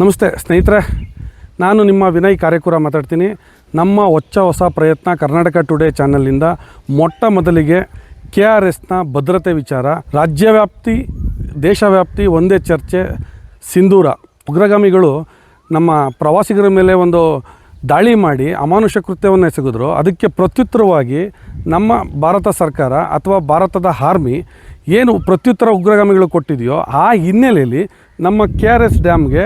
ನಮಸ್ತೆ, ಸ್ನೇಹಿತರೆ. ನಾನು ನಿಮ್ಮ ವಿನಯ್ ಕಾರ್ಯಕುರ ಮಾತಾಡ್ತೀನಿ. ನಮ್ಮ ಹೊಚ್ಚ ಹೊಸ ಪ್ರಯತ್ನ ಕರ್ನಾಟಕ ಟುಡೇ ಚಾನಲಿಂದ ಮೊಟ್ಟ ಮೊದಲಿಗೆ ಕೆ ಆರ್ ಎಸ್ನ ಭದ್ರತೆ ವಿಚಾರ, ರಾಜ್ಯವ್ಯಾಪ್ತಿ, ದೇಶವ್ಯಾಪ್ತಿ ಒಂದೇ ಚರ್ಚೆ, ಸಿಂಧೂರ ಉಗ್ರಗಾಮಿಗಳು ನಮ್ಮ ಪ್ರವಾಸಿಗರ ಮೇಲೆ ಒಂದು ದಾಳಿ ಮಾಡಿ ಅಮಾನುಷ ಕೃತ್ಯವನ್ನು ಎಸಗಿದ್ರು. ಅದಕ್ಕೆ ಪ್ರತ್ಯುತ್ತರವಾಗಿ ನಮ್ಮ ಭಾರತ ಸರ್ಕಾರ ಅಥವಾ ಭಾರತದ ಆರ್ಮಿ ಏನು ಪ್ರತ್ಯುತ್ತರ ಉಗ್ರಗಾಮಿಗಳು ಕೊಟ್ಟಿದೆಯೋ ಆ ಹಿನ್ನೆಲೆಯಲ್ಲಿ ನಮ್ಮ ಕೆ ಆರ್ ಎಸ್ ಡ್ಯಾಮ್ಗೆ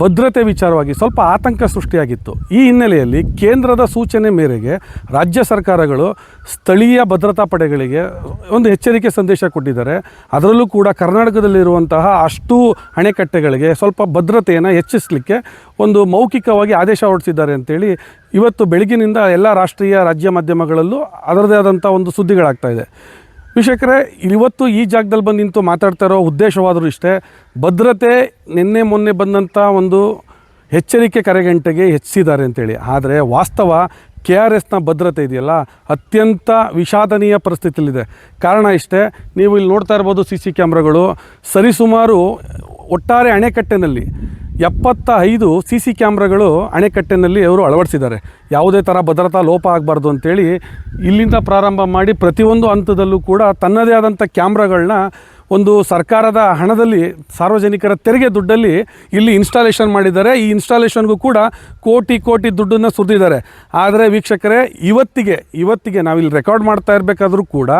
ಭದ್ರತೆ ವಿಚಾರವಾಗಿ ಸ್ವಲ್ಪ ಆತಂಕ ಸೃಷ್ಟಿಯಾಗಿತ್ತು. ಈ ಹಿನ್ನೆಲೆಯಲ್ಲಿ ಕೇಂದ್ರದ ಸೂಚನೆ ಮೇರೆಗೆ ರಾಜ್ಯ ಸರ್ಕಾರಗಳು ಸ್ಥಳೀಯ ಭದ್ರತಾ ಪಡೆಗಳಿಗೆ ಒಂದು ಎಚ್ಚರಿಕೆ ಸಂದೇಶ ಕೊಟ್ಟಿದ್ದಾರೆ. ಅದರಲ್ಲೂ ಕೂಡ ಕರ್ನಾಟಕದಲ್ಲಿರುವಂತಹ ಅಷ್ಟು ಅಣೆಕಟ್ಟೆಗಳಿಗೆ ಸ್ವಲ್ಪ ಭದ್ರತೆಯನ್ನು ಹೆಚ್ಚಿಸಲಿಕ್ಕೆ ಒಂದು ಮೌಖಿಕವಾಗಿ ಆದೇಶ ಹೊರಡಿಸಿದ್ದಾರೆ ಅಂತೇಳಿ ಇವತ್ತು ಬೆಳಗಿನಿಂದ ಎಲ್ಲ ರಾಷ್ಟ್ರೀಯ ರಾಜ್ಯ ಮಾಧ್ಯಮಗಳಲ್ಲೂ ಅದರದೇ ಆದಂಥ ಒಂದು ಸುದ್ದಿಗಳಾಗ್ತಾ ಇದೆ. ವೀಕ್ಷಕರೇ ಇವತ್ತು ಈ ಜಾಗದಲ್ಲಿ ಬಂದು ನಿಂತು ಮಾತಾಡ್ತಾ ಇರೋ ಉದ್ದೇಶವಾದರೂ ಇಷ್ಟೇ, ಭದ್ರತೆ ನಿನ್ನೆ ಮೊನ್ನೆ ಬಂದಂಥ ಒಂದು ಎಚ್ಚರಿಕೆ ಕರೆಗಂಟೆಗೆ ಹೆಚ್ಚಿಸಿದ್ದಾರೆ ಅಂತೇಳಿ. ಆದರೆ ವಾಸ್ತವ ಕೆ ಆರ್ ಎಸ್ನ ಭದ್ರತೆ ಇದೆಯಲ್ಲ, ಅತ್ಯಂತ ವಿಷಾದನೀಯ ಪರಿಸ್ಥಿತಿಯಲ್ಲಿದೆ. ಕಾರಣ ಇಷ್ಟೇ, ನೀವು ಇಲ್ಲಿ ನೋಡ್ತಾ ಇರ್ಬೋದು ಸಿ ಸಿ ಕ್ಯಾಮ್ರಾಗಳು, ಸರಿಸುಮಾರು ಒಟ್ಟಾರೆ ಅಣೆಕಟ್ಟೆನಲ್ಲಿ ಎಪ್ಪತ್ತ ಐದು ಸಿ ಸಿ ಕ್ಯಾಮ್ರಾಗಳು ಅಣೆಕಟ್ಟಿನಲ್ಲಿ ಅವರು ಅಳವಡಿಸಿದ್ದಾರೆ. ಯಾವುದೇ ಥರ ಭದ್ರತಾ ಲೋಪ ಆಗಬಾರ್ದು ಅಂತೇಳಿ ಇಲ್ಲಿಂದ ಪ್ರಾರಂಭ ಮಾಡಿ ಪ್ರತಿಯೊಂದು ಹಂತದಲ್ಲೂ ಕೂಡ ತನ್ನದೇ ಆದಂಥ ಕ್ಯಾಮ್ರಾಗಳನ್ನ ಒಂದು ಸರ್ಕಾರದ ಹಣದಲ್ಲಿ ಸಾರ್ವಜನಿಕರ ತೆರಿಗೆ ದುಡ್ಡಲ್ಲಿ ಇಲ್ಲಿ ಇನ್ಸ್ಟಾಲೇಷನ್ ಮಾಡಿದ್ದಾರೆ. ಈ ಇನ್ಸ್ಟಾಲೇಷನ್ಗೂ ಕೂಡ ಕೋಟಿ ಕೋಟಿ ದುಡ್ಡನ್ನು ಸುರಿದಿದ್ದಾರೆ. ಆದರೆ ವೀಕ್ಷಕರೇ, ಇವತ್ತಿಗೆ ಇವತ್ತಿಗೆ ನಾವಿಲ್ಲಿ ರೆಕಾರ್ಡ್ ಮಾಡ್ತಾ ಇರಬೇಕಾದ್ರೂ ಕೂಡ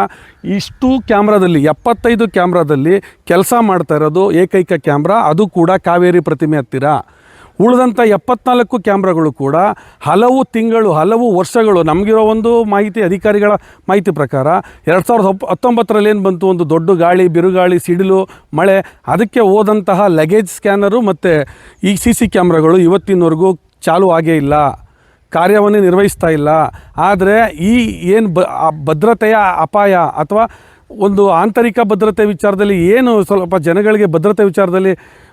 ಇಷ್ಟು ಕ್ಯಾಮ್ರಾದಲ್ಲಿ, ಎಪ್ಪತ್ತೈದು ಕ್ಯಾಮ್ರಾದಲ್ಲಿ ಕೆಲಸ ಮಾಡ್ತಾ ಇರೋದು ಏಕೈಕ ಕ್ಯಾಮ್ರಾ, ಅದು ಕೂಡ ಕಾವೇರಿ ಪ್ರತಿಮೆ ಹತ್ತಿರ. ಉಳಿದಂಥ ಎಪ್ಪತ್ನಾಲ್ಕು ಕ್ಯಾಮ್ರಾಗಳು ಕೂಡ ಹಲವು ತಿಂಗಳು, ಹಲವು ವರ್ಷಗಳು ನಮಗಿರೋ ಒಂದು ಮಾಹಿತಿ, ಅಧಿಕಾರಿಗಳ ಮಾಹಿತಿ ಪ್ರಕಾರ ಎರಡು ಸಾವಿರದ ಹತ್ತೊಂಬತ್ತರಲ್ಲಿ ಏನು ಬಂತು? ಒಂದು ದೊಡ್ಡ ಗಾಳಿ, ಬಿರುಗಾಳಿ, ಸಿಡಿಲು, ಮಳೆ, ಅದಕ್ಕೆ ಹೋದಂತಹ ಲಗೇಜ್ ಸ್ಕ್ಯಾನರು ಮತ್ತು ಈ ಸಿ ಸಿ ಕ್ಯಾಮ್ರಾಗಳು ಇವತ್ತಿನವರೆಗೂ ಚಾಲೂ ಆಗೇ ಇಲ್ಲ. ಕಾರ್ಯವನ್ನು ನಿರ್ವಹಿಸ್ತಾ ಇಲ್ಲ. ಆದರೆ ಈ ಏನು ಭದ್ರತೆಯ ಅಪಾಯ ಅಥವಾ ಒಂದು ಆಂತರಿಕ ಭದ್ರತೆ ವಿಚಾರದಲ್ಲಿ ಏನು ಸ್ವಲ್ಪ ಜನಗಳಿಗೆ ಭದ್ರತೆ ವಿಚಾರದಲ್ಲಿ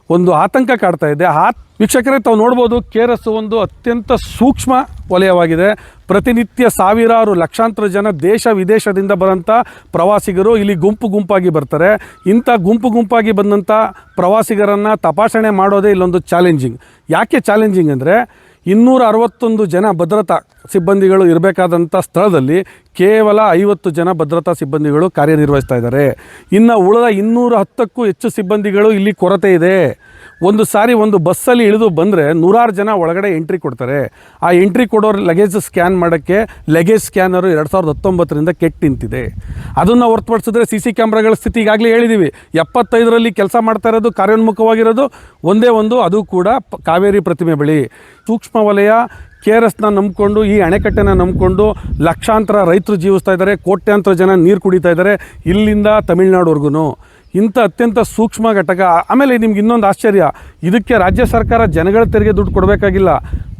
ಒಂದು ಆತಂಕ ಕಾಡ್ತಾ ಇದೆ. ಆ ವೀಕ್ಷಕರೇ, ತಾವು ನೋಡ್ಬೋದು ಕೆ ಆರ್ ಎಸ್ ಒಂದು ಅತ್ಯಂತ ಸೂಕ್ಷ್ಮ ವಲಯವಾಗಿದೆ. ಪ್ರತಿನಿತ್ಯ ಸಾವಿರಾರು ಲಕ್ಷಾಂತರ ಜನ ದೇಶ ವಿದೇಶದಿಂದ ಬರೋಂಥ ಪ್ರವಾಸಿಗರು ಇಲ್ಲಿ ಗುಂಪು ಗುಂಪಾಗಿ ಬರ್ತಾರೆ. ಇಂಥ ಗುಂಪು ಗುಂಪಾಗಿ ಬಂದಂಥ ಪ್ರವಾಸಿಗರನ್ನು ತಪಾಸಣೆ ಮಾಡೋದೇ ಇಲ್ಲೊಂದು ಚಾಲೆಂಜಿಂಗ್. ಯಾಕೆ ಚಾಲೆಂಜಿಂಗ್ ಅಂದರೆ ಇನ್ನೂರ ಅರವತ್ತೊಂದು ಜನ ಭದ್ರತಾ ಸಿಬ್ಬಂದಿಗಳು ಇರಬೇಕಾದಂಥ ಸ್ಥಳದಲ್ಲಿ ಕೇವಲ ಐವತ್ತು ಜನ ಭದ್ರತಾ ಸಿಬ್ಬಂದಿಗಳು ಕಾರ್ಯನಿರ್ವಹಿಸ್ತಾ ಇದ್ದಾರೆ. ಇನ್ನು ಉಳಿದ ಇನ್ನೂರ ಹತ್ತಕ್ಕೂ ಹೆಚ್ಚು ಸಿಬ್ಬಂದಿಗಳು ಇಲ್ಲಿ ಕೊರತೆ ಇದೆ. ಒಂದು ಸಾರಿ ಒಂದು ಬಸ್ಸಲ್ಲಿ ಇಳಿದು ಬಂದರೆ ನೂರಾರು ಜನ ಒಳಗಡೆ ಎಂಟ್ರಿ ಕೊಡ್ತಾರೆ. ಆ ಎಂಟ್ರಿ ಕೊಡೋರು ಲಗೇಜ್ ಸ್ಕ್ಯಾನ್ ಮಾಡೋಕ್ಕೆ ಲಗೇಜ್ ಸ್ಕ್ಯಾನರು ಎರಡು ಸಾವಿರದ ಹತ್ತೊಂಬತ್ತರಿಂದ ಕೆಟ್ಟು ನಿಂತಿದೆ. ಅದನ್ನು ಹೊರತುಪಡಿಸಿದ್ರೆ ಸಿ ಸಿ ಕ್ಯಾಮ್ರಾಗಳ ಸ್ಥಿತಿ ಈಗಾಗಲೇ ಹೇಳಿದ್ದೀವಿ ಎಪ್ಪತ್ತೈದರಲ್ಲಿ ಕೆಲಸ ಮಾಡ್ತಾ ಇರೋದು, ಕಾರ್ಯೋನ್ಮುಖವಾಗಿರೋದು, ಒಂದೇ ಒಂದು, ಅದು ಕೂಡ ಕಾವೇರಿ ಪ್ರತಿಮೆ ಬಳಿ. ಸೂಕ್ಷ್ಮ ವಲಯ ಕೆ ಆರ್ ಎಸ್ನ ನಂಬಿಕೊಂಡು, ಈ ಅಣೆಕಟ್ಟೆನ ನಂಬಿಕೊಂಡು ಲಕ್ಷಾಂತರ ರೈತರು ಜೀವಿಸ್ತಾ ಇದ್ದಾರೆ, ಕೋಟ್ಯಾಂತರ ಜನ ನೀರು ಕುಡಿತಾ ಇದ್ದಾರೆ, ಇಲ್ಲಿಂದ ತಮಿಳ್ನಾಡುವರೆಗೂ ಇಂಥ ಅತ್ಯಂತ ಸೂಕ್ಷ್ಮ ಘಟಕ. ಆಮೇಲೆ ನಿಮ್ಗೆ ಇನ್ನೊಂದು ಆಶ್ಚರ್ಯ. ಇದಕ್ಕೆ ರಾಜ್ಯ ಸರ್ಕಾರ ಜನಗಳ ತೆರಿಗೆ ದುಡ್ಡು ಕೊಡಬೇಕಾಗಿಲ್ಲ.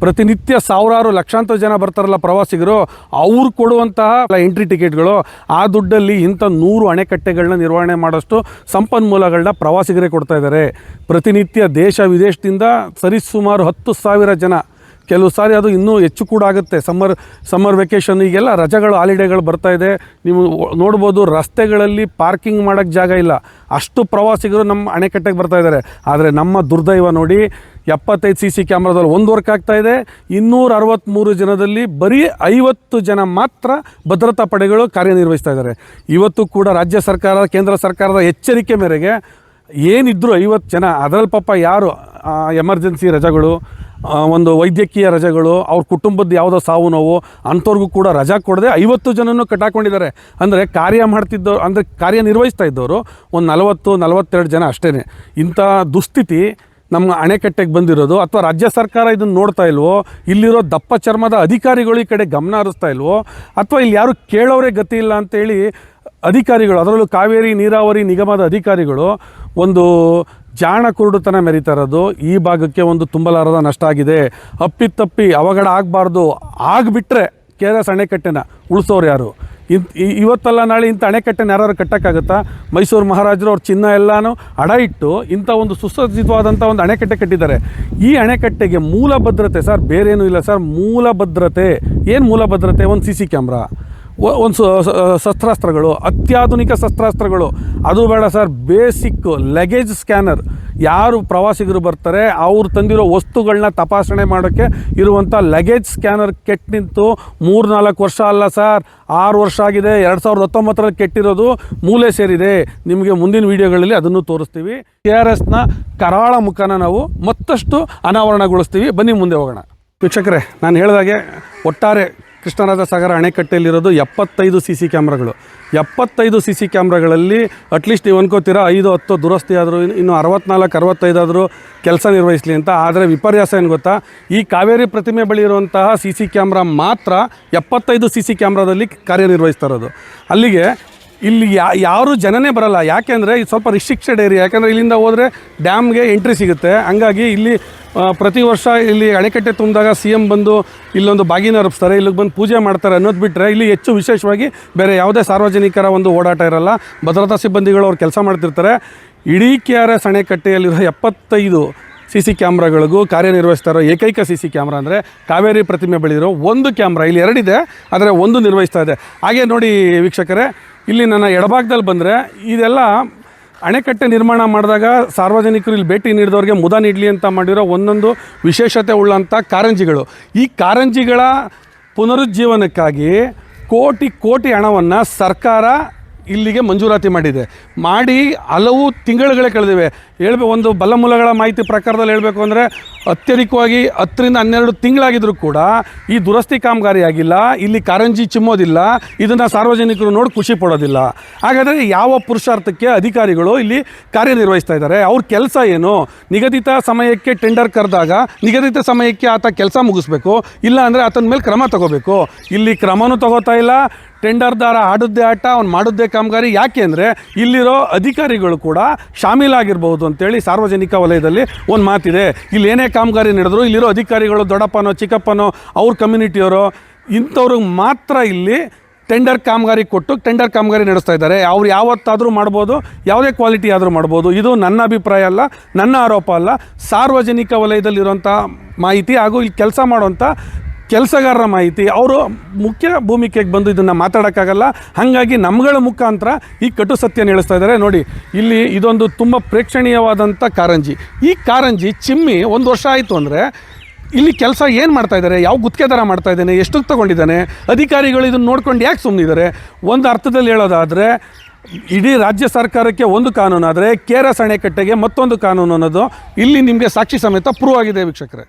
ಪ್ರತಿನಿತ್ಯ ಸಾವಿರಾರು, ಲಕ್ಷಾಂತರ ಜನ ಬರ್ತಾರಲ್ಲ ಪ್ರವಾಸಿಗರು. ಅವ್ರು ಕೊಡುವಂತಹ ಎಂಟ್ರಿ ಟಿಕೆಟ್ಗಳು ಆ ದುಡ್ಡಲ್ಲಿ ಇಂಥ ನೂರು ಅಣೆಕಟ್ಟೆಗಳನ್ನ ನಿರ್ವಹಣೆ ಮಾಡೋಷ್ಟು ಸಂಪನ್ಮೂಲಗಳನ್ನ ಪ್ರವಾಸಿಗರೇ ಕೊಡ್ತಾ ಇದ್ದಾರೆ. ಪ್ರತಿನಿತ್ಯ ದೇಶ ವಿದೇಶದಿಂದ ಸರಿಸುಮಾರು ಹತ್ತು ಸಾವಿರ ಜನ ಕೆಲವು ಸಾರಿ ಅದು ಇನ್ನೂ ಹೆಚ್ಚು ಕೂಡ ಆಗುತ್ತೆ. ಸಮ್ಮರ್ ಸಮ್ಮರ್ ವೆಕೇಷನ್ ಈಗೆಲ್ಲ ರಜೆಗಳು ಹಾಲಿಡೇಗಳು ಬರ್ತಾ ಇದೆ. ನೀವು ನೋಡ್ಬೋದು ರಸ್ತೆಗಳಲ್ಲಿ ಪಾರ್ಕಿಂಗ್ ಮಾಡೋಕ್ಕೆ ಜಾಗ ಇಲ್ಲ. ಅಷ್ಟು ಪ್ರವಾಸಿಗರು ನಮ್ಮ ಅಣೆಕಟ್ಟೆಗೆ ಬರ್ತಾ ಇದ್ದಾರೆ. ಆದರೆ ನಮ್ಮ ದುರ್ದೈವ ನೋಡಿ ಎಪ್ಪತ್ತೈದು ಸಿ ಸಿ ಕ್ಯಾಮ್ರಾದಲ್ಲಿ ಒಂದು ವರ್ಕ್ ಆಗ್ತಾ ಇದೆ. ಇನ್ನೂರ ಅರವತ್ತ್ಮೂರು ಜನದಲ್ಲಿ ಬರೀ ಐವತ್ತು ಜನ ಮಾತ್ರ ಭದ್ರತಾ ಪಡೆಗಳು ಕಾರ್ಯನಿರ್ವಹಿಸ್ತಾ ಇದ್ದಾರೆ. ಇವತ್ತು ಕೂಡ ರಾಜ್ಯ ಸರ್ಕಾರ, ಕೇಂದ್ರ ಸರ್ಕಾರದ ಎಚ್ಚರಿಕೆ ಮೇರೆಗೆ ಏನಿದ್ರು ಐವತ್ತು ಜನ, ಅದರಲ್ಲಿ ಪಾಪ ಯಾರು ಎಮರ್ಜೆನ್ಸಿ ರಜೆಗಳು ಒಂದು ವೈದ್ಯಕೀಯ ರಜೆಗಳು, ಅವ್ರ ಕುಟುಂಬದ ಯಾವುದೋ ಸಾವು ನೋವು, ಅಂಥವ್ರಿಗೂ ಕೂಡ ರಜಾ ಕೊಡದೆ ಐವತ್ತು ಜನನೂ ಕಟ್ಟಾಕೊಂಡಿದ್ದಾರೆ ಅಂದರೆ ಕಾರ್ಯ ಮಾಡ್ತಿದ್ದವ್ರು ಅಂದರೆ ಕಾರ್ಯನಿರ್ವಹಿಸ್ತಾ ಇದ್ದವರು ಒಂದು ನಲವತ್ತು, ನಲವತ್ತೆರಡು ಜನ ಅಷ್ಟೇ ಇಂಥ ದುಸ್ಥಿತಿ ನಮ್ಮ ಅಣೆಕಟ್ಟೆಗೆ ಬಂದಿರೋದು ಅಥವಾ ರಾಜ್ಯ ಸರ್ಕಾರ ಇದನ್ನು ನೋಡ್ತಾ ಇಲ್ವೋ, ಇಲ್ಲಿರೋ ದಪ್ಪ ಚರ್ಮದ ಅಧಿಕಾರಿಗಳು ಈ ಕಡೆ ಗಮನ ಹರಿಸ್ತಾ ಇಲ್ವೋ, ಅಥವಾ ಇಲ್ಲಿ ಯಾರು ಕೇಳೋರೇ ಗತಿ ಇಲ್ಲ ಅಂತೇಳಿ ಅಧಿಕಾರಿಗಳು, ಅದರಲ್ಲೂ ಕಾವೇರಿ ನೀರಾವರಿ ನಿಗಮದ ಅಧಿಕಾರಿಗಳು ಒಂದು ಜಾಣ ಕುರುಡುತನ ಮೆರಿತಾ ಇರೋದು ಈ ಭಾಗಕ್ಕೆ ಒಂದು ತುಂಬಲಾರದ ನಷ್ಟ ಆಗಿದೆ. ಅಪ್ಪಿತಪ್ಪಿ ಅವಘಡ ಆಗಬಾರ್ದು. ಆಗಿಬಿಟ್ರೆ ಕೆ ಆರ್ ಎಸ್ ಅಣೆಕಟ್ಟೆನ ಉಳಿಸೋರು ಯಾರು? ಇಂಥ ಇವತ್ತಲ್ಲ ನಾಳೆ ಇಂಥ ಅಣೆಕಟ್ಟೆನ ಯಾರು ಕಟ್ಟೋಕ್ಕಾಗುತ್ತಾ? ಮೈಸೂರು ಮಹಾರಾಜರು ಅವ್ರ ಚಿನ್ನ ಎಲ್ಲನೂ ಅಡ ಇಟ್ಟು ಇಂಥ ಒಂದು ಸುಸಜ್ಜಿತವಾದಂಥ ಒಂದು ಅಣೆಕಟ್ಟೆ ಕಟ್ಟಿದ್ದಾರೆ. ಈ ಅಣೆಕಟ್ಟೆಗೆ ಮೂಲ ಭದ್ರತೆ, ಸರ್, ಬೇರೇನೂ ಇಲ್ಲ, ಸರ್, ಮೂಲ ಭದ್ರತೆ. ಏನು ಮೂಲ ಭದ್ರತೆ? ಒಂದು ಸಿ ಸಿ ಕ್ಯಾಮ್ರಾ. ಒಂದು ಶಸ್ತ್ರಾಸ್ತ್ರಗಳು, ಅತ್ಯಾಧುನಿಕ ಶಸ್ತ್ರಾಸ್ತ್ರಗಳು. ಅದು ಬೇಡ ಸರ್, ಬೇಸಿಕ್ ಲಗೇಜ್ ಸ್ಕ್ಯಾನರ್. ಯಾರು ಪ್ರವಾಸಿಗರು ಬರ್ತಾರೆ, ಅವ್ರು ತಂದಿರೋ ವಸ್ತುಗಳನ್ನ ತಪಾಸಣೆ ಮಾಡೋಕ್ಕೆ ಇರುವಂಥ ಲಗೇಜ್ ಸ್ಕ್ಯಾನರ್ ಕೆಟ್ಟ ನಿಂತು ಮೂರು ನಾಲ್ಕು ವರ್ಷ ಅಲ್ಲ ಸರ್, ಆರು ವರ್ಷ ಆಗಿದೆ, ಎರಡು ಸಾವಿರದ ಹತ್ತೊಂಬತ್ತರಲ್ಲಿ ಕೆಟ್ಟಿರೋದು ಮೂಲೆ ಸೇರಿದೆ. ನಿಮಗೆ ಮುಂದಿನ ವೀಡಿಯೋಗಳಲ್ಲಿ ಅದನ್ನು ತೋರಿಸ್ತೀವಿ. ಕೆ ಆರ್ ಎಸ್ನ ಕರಾಳ ಮುಖನ ನಾವು ಮತ್ತಷ್ಟು ಅನಾವರಣಗೊಳಿಸ್ತೀವಿ. ಬನ್ನಿ ಮುಂದೆ ಹೋಗೋಣ. ವೀಕ್ಷಕರೇ, ನಾನು ಹೇಳಿದಾಗೆ ಒಟ್ಟಾರೆ ಕೃಷ್ಣರಾಜ ಸಾಗರ ಅಣೆಕಟ್ಟೆಯಲ್ಲಿರೋದು ಎಪ್ಪತ್ತೈದು ಸಿ ಸಿ ಕ್ಯಾಮ್ರಾಗಳು. ಎಪ್ಪತ್ತೈದು ಸಿ ಸಿ ಕ್ಯಾಮ್ರಾಗಳಲ್ಲಿ ಅಟ್ಲೀಸ್ಟ್ ನೀವು ಅನ್ಕೋತೀರಾ ಐದು, ಹತ್ತು ದುರಸ್ತಿ ಆದರೂ, ಇನ್ನು ಅರವತ್ನಾಲ್ಕು, ಅರವತ್ತೈದಾದರೂ ಕೆಲಸ ನಿರ್ವಹಿಸಲಿ ಅಂತ. ಆದರೆ ವಿಪರ್ಯಾಸ ಏನು ಗೊತ್ತಾ? ಈ ಕಾವೇರಿ ಪ್ರತಿಮೆ ಬಳಿ ಇರುವಂತಹ ಸಿ ಸಿ ಕ್ಯಾಮ್ರಾ ಮಾತ್ರ ಎಪ್ಪತ್ತೈದು ಸಿ ಸಿ ಕ್ಯಾಮ್ರಾದಲ್ಲಿ ಕಾರ್ಯನಿರ್ವಹಿಸ್ತಾ ಇರೋದು. ಅಲ್ಲಿಗೆ ಇಲ್ಲಿ ಯಾ, ಯಾರು ಜನನೇ ಬರಲ್ಲ. ಯಾಕೆಂದರೆ ಇದು ಸ್ವಲ್ಪ ರಿಸ್ಟ್ರಿಕ್ಟೆಡ್ ಏರಿಯಾ ಯಾಕೆಂದರೆ ಇಲ್ಲಿಂದ ಹೋದರೆ ಡ್ಯಾಮ್ಗೆ ಎಂಟ್ರಿ ಸಿಗುತ್ತೆ. ಹಂಗಾಗಿ ಇಲ್ಲಿ ಪ್ರತಿ ವರ್ಷ ಇಲ್ಲಿ ಅಣೆಕಟ್ಟೆ ತುಂಬಿದಾಗ ಸಿ ಎಂ ಬಂದು ಇಲ್ಲೊಂದು ಬಾಗಿನ ಅರ್ಪಿಸ್ತಾರೆ, ಇಲ್ಲಿಗೆ ಬಂದು ಪೂಜೆ ಮಾಡ್ತಾರೆ ಅನ್ನೋದು ಬಿಟ್ಟರೆ ಇಲ್ಲಿ ಹೆಚ್ಚು ವಿಶೇಷವಾಗಿ ಬೇರೆ ಯಾವುದೇ ಸಾರ್ವಜನಿಕರ ಒಂದು ಓಡಾಟ ಇರಲ್ಲ. ಭದ್ರತಾ ಸಿಬ್ಬಂದಿಗಳು ಅವ್ರು ಕೆಲಸ ಮಾಡ್ತಿರ್ತಾರೆ. ಇಡೀ ಕೆ ಆರ್ ಎಸ್ ಅಣೆಕಟ್ಟೆಯಲ್ಲಿರೋ ಎಪ್ಪತ್ತೈದು ಸಿ ಸಿ ಕ್ಯಾಮ್ರಾಗಳಿಗೂ ಕಾರ್ಯನಿರ್ವಹಿಸ್ತಾ ಇರೋ ಏಕೈಕ ಸಿ ಸಿ ಕ್ಯಾಮ್ರಾ ಅಂದರೆ ಕಾವೇರಿ ಪ್ರತಿಮೆ ಬೆಳೆದಿರೋ ಒಂದು ಕ್ಯಾಮ್ರಾ. ಇಲ್ಲಿ ಎರಡಿದೆ, ಆದರೆ ಒಂದು ನಿರ್ವಹಿಸ್ತಾ ಇದೆ. ಹಾಗೆ ನೋಡಿ ವೀಕ್ಷಕರೇ, ಇಲ್ಲಿ ನನ್ನ ಎಡಭಾಗದಲ್ಲಿ ಬಂದರೆ ಇದೆಲ್ಲ ಅಣೆಕಟ್ಟೆ ನಿರ್ಮಾಣ ಮಾಡಿದಾಗ ಸಾರ್ವಜನಿಕರು ಇಲ್ಲಿ ಭೇಟಿ ನೀಡಿದವ್ರಿಗೆ ಮುದ ನೀಡಲಿ ಅಂತ ಮಾಡಿರೋ ಒಂದೊಂದು ವಿಶೇಷತೆ ಉಳ್ಳಂಥ ಕಾರಂಜಿಗಳು. ಈ ಕಾರಂಜಿಗಳ ಪುನರುಜ್ಜೀವನಕ್ಕಾಗಿ ಕೋಟಿ ಕೋಟಿ ಹಣವನ್ನು ಸರ್ಕಾರ ಇಲ್ಲಿಗೆ ಮಂಜೂರಾತಿ ಮಾಡಿದೆ. ಮಾಡಿ ಹಲವು ತಿಂಗಳುಗಳೇ ಕಳೆದಿವೆ. ಹೇಳ್ಬೇಕು ಒಂದು ಬಲ್ಲಮೂಲಗಳ ಮಾಹಿತಿ ಪ್ರಕಾರದಲ್ಲಿ ಹೇಳಬೇಕು ಅಂದರೆ ಅತ್ಯಧಿಕವಾಗಿ ಹತ್ತರಿಂದ ಹನ್ನೆರಡು ತಿಂಗಳಾಗಿದ್ದರೂ ಕೂಡ ಈ ದುರಸ್ತಿ ಕಾಮಗಾರಿ ಆಗಿಲ್ಲ ಇಲ್ಲಿ ಕಾರಂಜಿ ಚಿಮ್ಮೋದಿಲ್ಲ, ಇದನ್ನು ಸಾರ್ವಜನಿಕರು ನೋಡಿ ಖುಷಿ ಪಡೋದಿಲ್ಲ. ಹಾಗಾದರೆ ಯಾವ ಪುರುಷಾರ್ಥಕ್ಕೆ ಅಧಿಕಾರಿಗಳು ಇಲ್ಲಿ ಕಾರ್ಯನಿರ್ವಹಿಸ್ತಾ ಇದ್ದಾರೆ? ಅವ್ರ ಕೆಲಸ ಏನು? ನಿಗದಿತ ಸಮಯಕ್ಕೆ ಟೆಂಡರ್ ಕರೆದಾಗ, ನಿಗದಿತ ಸಮಯಕ್ಕೆ ಆತ ಕೆಲಸ ಮುಗಿಸ್ಬೇಕು, ಇಲ್ಲ ಅಂದರೆ ಆತನ ಮೇಲೆ ಕ್ರಮ ತಗೋಬೇಕು. ಇಲ್ಲಿ ಕ್ರಮನೂ ತಗೋತಾ ಇಲ್ಲ ಟೆಂಡರ್ದಾರ ಆಡೋದೇ ಆಟ, ಅವ್ನು ಮಾಡೋದೇ ಕಾಮಗಾರಿ. ಯಾಕೆ ಅಂದರೆ ಇಲ್ಲಿರೋ ಅಧಿಕಾರಿಗಳು ಕೂಡ ಶಾಮೀಲಾಗಿರ್ಬೋದು ಅಂತೇಳಿ ಸಾರ್ವಜನಿಕ ವಲಯದಲ್ಲಿ ಒಂದು ಮಾತಿದೆ. ಇಲ್ಲಿ ಏನೇ ಕಾಮಗಾರಿ ನಡೆದ್ರು ಇಲ್ಲಿರೋ ಅಧಿಕಾರಿಗಳು ದೊಡ್ಡಪ್ಪನೋ, ಚಿಕ್ಕಪ್ಪನೋ, ಅವ್ರ ಕಮ್ಯುನಿಟಿಯವರು ಇಂಥವ್ರಿಗೆ ಮಾತ್ರ ಇಲ್ಲಿ ಟೆಂಡರ್ ಕಾಮಗಾರಿ ಕೊಟ್ಟು ಟೆಂಡರ್ ಕಾಮಗಾರಿ ನಡೆಸ್ತಾ ಇದ್ದಾರೆ. ಅವ್ರು ಯಾವತ್ತಾದರೂ ಮಾಡ್ಬೋದು, ಯಾವುದೇ ಕ್ವಾಲಿಟಿ ಆದರೂ ಮಾಡ್ಬೋದು. ಇದು ನನ್ನ ಅಭಿಪ್ರಾಯ ಅಲ್ಲ, ನನ್ನ ಆರೋಪ ಅಲ್ಲ. ಸಾರ್ವಜನಿಕ ವಲಯದಲ್ಲಿರುವಂಥ ಮಾಹಿತಿ ಹಾಗೂ ಇಲ್ಲಿ ಕೆಲಸ ಮಾಡುವಂಥ ಕೆಲಸಗಾರರ ಮಾಹಿತಿ. ಅವರು ಮುಖ್ಯ ಭೂಮಿಕೆಗೆ ಬಂದು ಇದನ್ನು ಮಾತಾಡೋಕ್ಕಾಗಲ್ಲ. ಹಾಗಾಗಿ ನಮ್ಗಳ ಮುಖಾಂತರ ಈ ಕಟು ಸತ್ಯ ಹೇಳಿಸ್ತಾ ಇದ್ದಾರೆ. ನೋಡಿ, ಇಲ್ಲಿ ಇದೊಂದು ತುಂಬ ಪ್ರೇಕ್ಷಣೀಯವಾದಂಥ ಕಾರಂಜಿ. ಈ ಕಾರಂಜಿ ಚಿಮ್ಮಿ ಒಂದು ವರ್ಷ ಆಯಿತು ಅಂದರೆ ಇಲ್ಲಿ ಕೆಲಸ ಏನು ಮಾಡ್ತಾ ಇದ್ದಾರೆ? ಯಾವ ಗುತ್ತಿಗೆದಾರ ಮಾಡ್ತಾ ಇದ್ದಾನೆ? ಎಷ್ಟಕ್ಕೆ ತೊಗೊಂಡಿದ್ದಾನೆ? ಅಧಿಕಾರಿಗಳು ಇದನ್ನು ನೋಡ್ಕೊಂಡು ಯಾಕೆ ಸುಮ್ಮನಿದ್ದಾರೆ ಒಂದು ಅರ್ಥದಲ್ಲಿ ಹೇಳೋದಾದರೆ, ಇಡೀ ರಾಜ್ಯ ಸರ್ಕಾರಕ್ಕೆ ಒಂದು ಕಾನೂನು ಆದರೆ ಆರ್ ಎಸ್ ಅಣೆಕಟ್ಟೆಗೆ ಮತ್ತೊಂದು ಕಾನೂನು ಅನ್ನೋದು ಇಲ್ಲಿ ನಿಮಗೆ ಸಾಕ್ಷಿ ಸಮೇತ ಪ್ರೂವ್ ಆಗಿದೆ ವೀಕ್ಷಕರೇ.